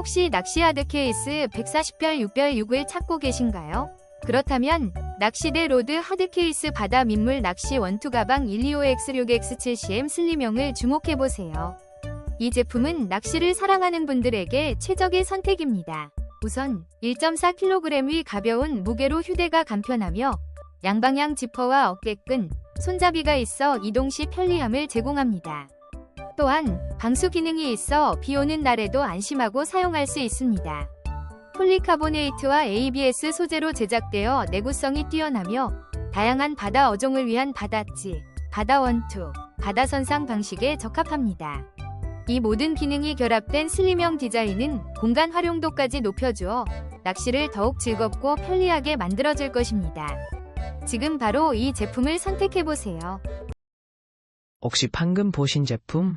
혹시 낚시하드 케이스 140별 6별 6을 찾고 계신가요? 그렇다면 낚시대 로드 하드 케이스 바다 민물 낚시 원투 가방 125X6X7CM 슬림형을 주목해보세요. 이 제품은 낚시를 사랑하는 분들에게 최적의 선택입니다. 우선 1.4kg의 가벼운 무게로 휴대가 간편하며 양방향 지퍼와 어깨끈, 손잡이가 있어 이동 시 편리함을 제공합니다. 또한 방수 기능이 있어 비 오는 날에도 안심하고 사용할 수 있습니다. 폴리카보네이트와 ABS 소재로 제작되어 내구성이 뛰어나며 다양한 바다 어종을 위한 바다찌, 바다 원투, 바다 선상 방식에 적합합니다. 이 모든 기능이 결합된 슬림형 디자인은 공간 활용도까지 높여주어 낚시를 더욱 즐겁고 편리하게 만들어줄 것입니다. 지금 바로 이 제품을 선택해보세요. 혹시 방금 보신 제품